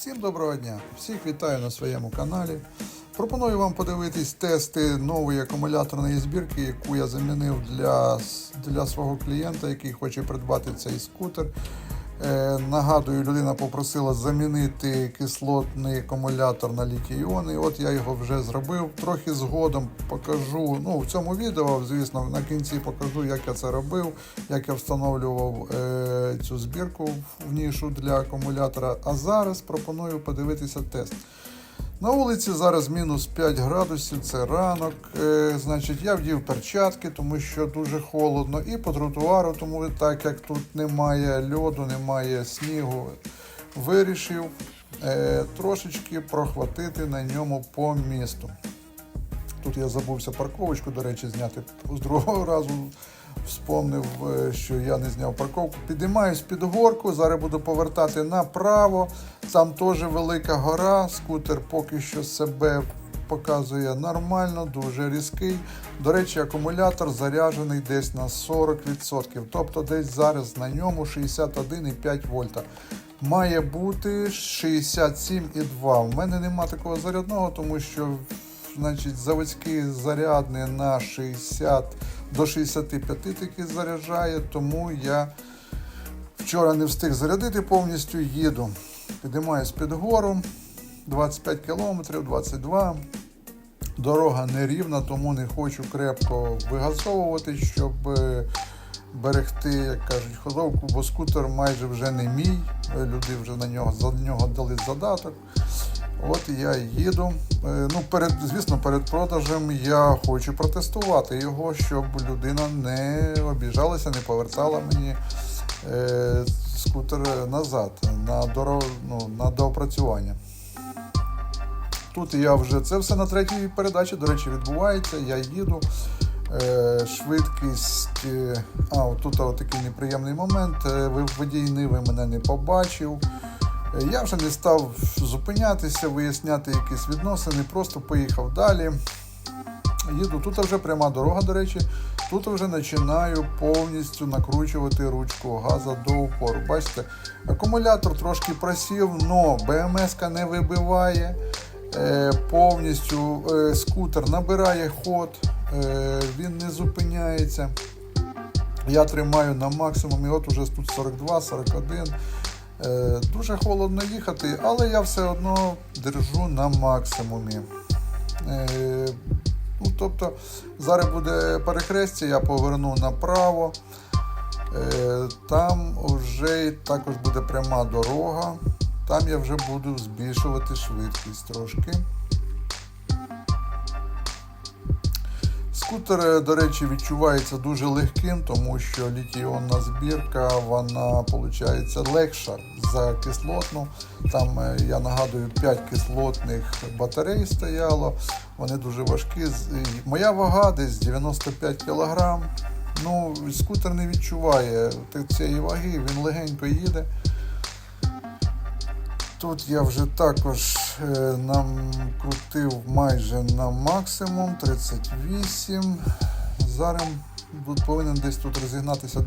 Всім доброго дня! Всіх вітаю на своєму каналі. Пропоную вам подивитись тести нової акумуляторної збірки, яку я замінив для, для свого клієнта, який хоче придбати цей скутер. Е, нагадую, людина попросила замінити кислотний акумулятор на літій-іони. От я його вже зробив. Трохи згодом покажу. Ну, в цьому відео, звісно, на кінці покажу, як я це робив, як я встановлював е, цю збірку в нішу для акумулятора. А зараз пропоную подивитися тест. На вулиці зараз мінус 5 градусів, це ранок. Е, значить, я вдів перчатки, тому що дуже холодно. І по тротуару, тому так як тут немає льоду, немає снігу, вирішив е, трошечки прохватити на ньому по місту. Тут я забувся парковочку, до речі, зняти з другого разу. Вспомнив, е, що я не зняв парковку. Підіймаюсь під горку, зараз буду повертати направо. Там теж велика гора. Скутер поки що себе показує нормально, дуже різкий. До речі, акумулятор заряджений десь на 40%. Тобто десь зараз на ньому 61,5 вольта. Має бути 67,2. В мене нема такого зарядного, тому що значить, заводський зарядний на 60 до 65 таки заряджає, тому я вчора не встиг зарядити повністю, їду. Підіймаюсь під гору 25 км, 22 Дорога нерівна, тому не хочу крепко вигазовувати, щоб е, берегти, як кажуть, ходовку, бо скутер майже вже не мій. Е, Люди вже на нього за нього дали задаток. От я їду. Е, Ну, перед, звісно, перед продажем я хочу протестувати його, щоб людина не обіжалася, не повертала мені е, скутер назад на, дорог, ну, на доопрацювання. Тут я вже це все на третій передачі, до речі, відбувається. Я їду. Е, швидкість. е, А, тут такий неприємний момент. Е, водій Ниви мене не побачив. Я вже не став зупинятися, виясняти якісь відносини, просто поїхав далі. Їду. Тут вже пряма дорога, до речі. Тут вже починаю повністю накручувати ручку газа до упору. Бачите, акумулятор трошки просів, але БМС не вибиває. Е, повністю е, скутер набирає ход, е, він не зупиняється. Я тримаю на максимумі, от уже тут 42, 41. Е, дуже холодно їхати, але я все одно держу на максимумі. Е, ну, тобто, зараз буде перехрестя, я поверну направо. Е, там вже також буде пряма дорога. Там я вже буду збільшувати швидкість трошки. Скутер, е, до речі, відчувається дуже легким, тому що літій-іонна збірка, вона виходить легша за кислотну. Там, е, я нагадую, 5 кислотних батарей стояло. Вони дуже важкі. Моя вага десь 95 кг. Ну, скутер не відчуває цієї ваги, він легенько їде. Тут я вже також е, нам крутив майже на максимум 38. Зараз повинен десь тут розігнатися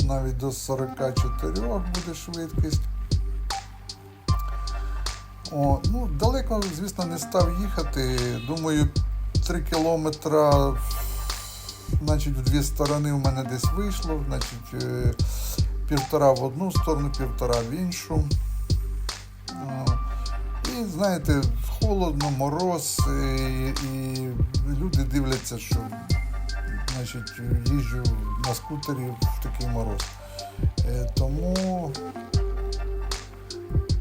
навіть до 44 буде швидкість. О, ну, далеко, звісно, не став їхати. Думаю, 3 кілометра значить, в дві сторони в мене десь вийшло. Значить, е, півтора в одну сторону, півтора в іншу. Знаєте, холодно, мороз, і, і люди дивляться, що значить, їжджу на скутері в такий мороз. Е, Тому,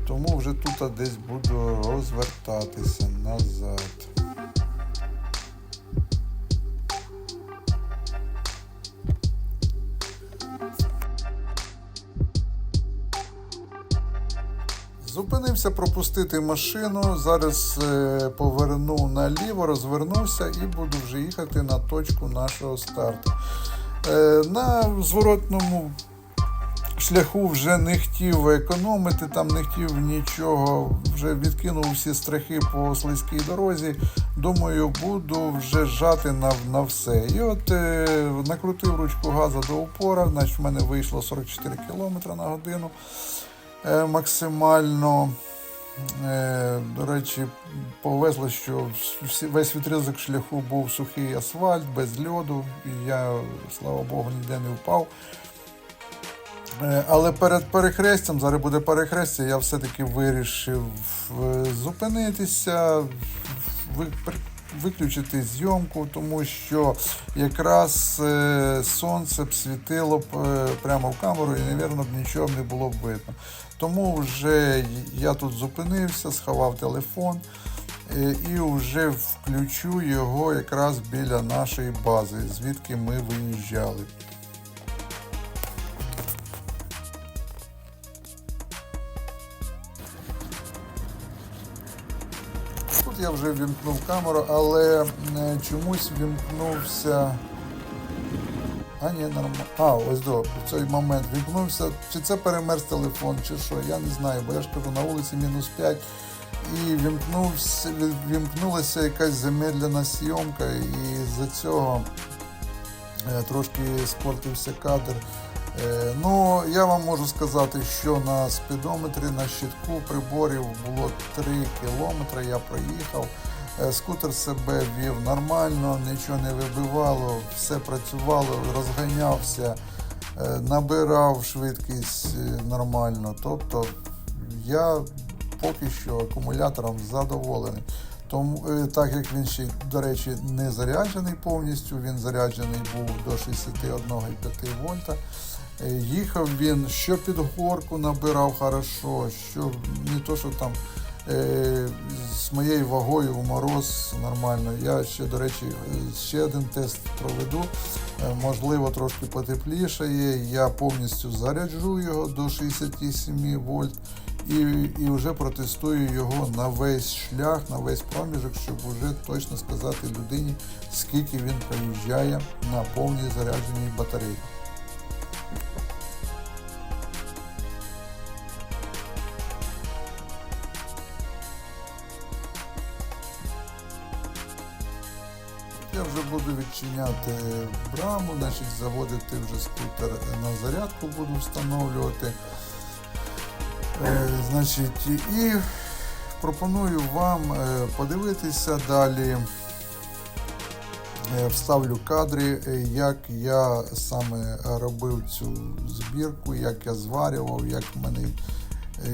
тому вже тут десь буду розвертатися назад. Зупинився пропустити машину. Зараз е, поверну наліво, розвернувся і буду вже їхати на точку нашого старту. Е, на зворотному шляху вже не хотів економити, там не хотів нічого, вже відкинув всі страхи по слизькій дорозі. Думаю, буду вже жати на, на все. І от е, накрутив ручку газу до упора, значить в мене вийшло 44 км на годину максимально. Е, До речі, повезло, що весь відрізок шляху був сухий асфальт, без льоду, і я, слава Богу, ніде не впав. Е, Але перед перехрестям, зараз буде перехрестя, я все-таки вирішив е, зупинитися, виключити зйомку, тому що якраз е, сонце б світило б е, прямо в камеру і, мабуть, нічого не було б видно. Тому вже я тут зупинився, сховав телефон е, і вже включу його якраз біля нашої бази, звідки ми виїжджали. Тут я вже вімкнув камеру, але е, чомусь вімкнувся. А, ні, нормально. А, ось до, в цей момент вімкнувся. Чи це перемерз телефон, чи що, я не знаю, бо я ж кажу, на вулиці мінус 5. І вімкнувся, вімкнулася якась замедлена зйомка, і з-за цього е, трошки спортився кадр. Е, Ну, я вам можу сказати, що на спідометрі на щитку приборів було 3 кілометри, я проїхав. Е, Скутер себе вів нормально, нічого не вибивало, все працювало, розганявся, е, набирав швидкість е, нормально. Тобто я поки що акумулятором задоволений. Тому, так як він ще, до речі, не заряджений повністю, він заряджений був до 61,5 вольта. Їхав він що під горку набирав хорошо, що не то, що там з моєю вагою в мороз нормально. Я ще, до речі, е, ще один тест проведу. Е, Можливо, трошки потеплішає. Я повністю заряджу його до 67 вольт і, і вже протестую його на весь шлях, на весь проміжок, щоб вже точно сказати людині, скільки він проїжджає на повній зарядженій батареї. Відчиняти браму, значить заводити вже скутер на зарядку буду встановлювати. Е, значить, і пропоную вам е, подивитися далі. Е, Вставлю кадри, е, як я саме робив цю збірку, як я зварював, як в мене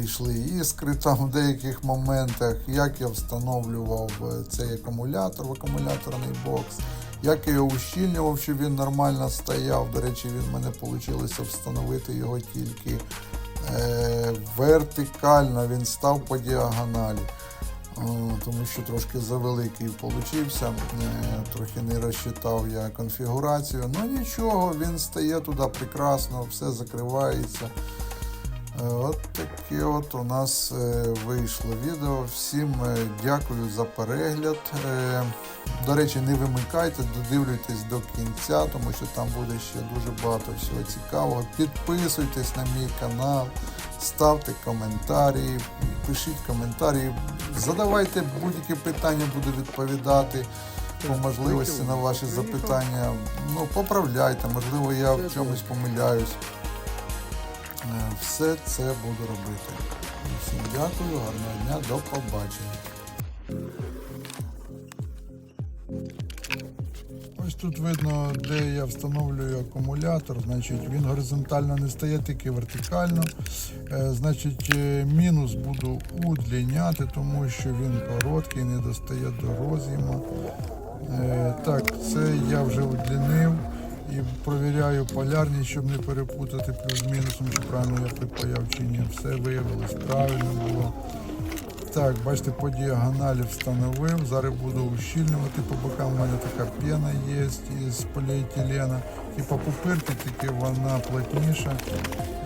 йшли іскри там в деяких моментах, як я встановлював цей акумулятор в акумуляторний бокс, як його ущільнював, щоб він нормально стояв. До речі, він мене вийшло встановити його тільки е, вертикально, він став по діагоналі. Тому що трошки завеликий получився, е, трохи не розчитав я конфігурацію. Ну нічого, він стає туди прекрасно, все закривається. Е, От таке от у нас е, вийшло відео. Всім е, дякую за перегляд. До речі, не вимикайте, додивлюйтесь до кінця, тому що там буде ще дуже багато всього цікавого. Підписуйтесь на мій канал, ставте коментарі, пишіть коментарі, задавайте будь-які питання, буду відповідати по можливості на ваші запитання. Ну, поправляйте, можливо, я в чомусь помиляюсь. Е, Все це буду робити. Всім дякую, гарного дня, до побачення. Ось тут видно, де я встановлюю акумулятор. Значить, він горизонтально не стає, тільки вертикально. Е, Значить, е, мінус буду удліняти, тому що він короткий, не достає до роз'єму. Так, це я вже удлінив і провіряю полярність, щоб не перепутати плюс-мінусом, чи правильно я припаяв чи ні. Все виявилось правильно було. Так, бачите, по діагоналі встановив. Зараз буду ущільнювати. По бокам у мене така пена є із поліетилена. Типа пупирки, тільки вона плотніша.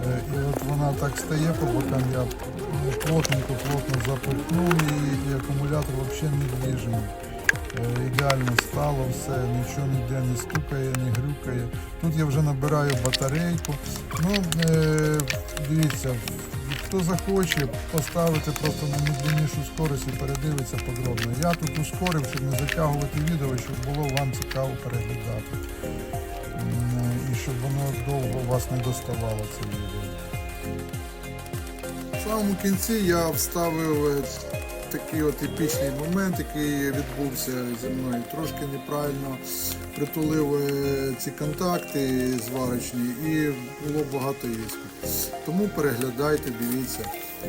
Е, І от вона так стає по бокам. Я плотненько-плотно запихнув і акумулятор взагалі не двіжений. Е, Ідеально стало все, нічого ніде не стукає, не грюкає. Тут я вже набираю батарейку. Ну, е, дивіться, хто захоче поставити просто на найдлиннішу скорість і передивиться подробно. Я тут ускорив, щоб не затягувати відео, щоб було вам цікаво переглядати. І щоб воно довго вас не доставало це відео. В самому кінці я вставив е, такий от епічний момент, який відбувся зі мною. Трошки неправильно притулив е, ці контакти зварочні і було багато іскр. Тому переглядайте, дивіться,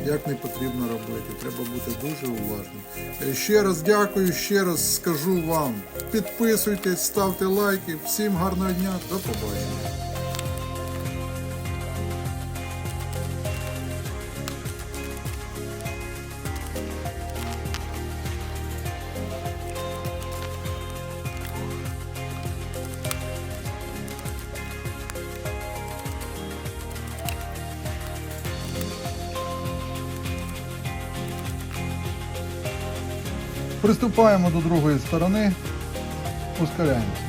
як не потрібно робити. Треба бути дуже уважним. Е, Ще раз дякую, ще раз скажу вам. Підписуйтесь, ставте лайки. Всім гарного дня, до побачення. Приступаємо до другої сторони, ускоряємося.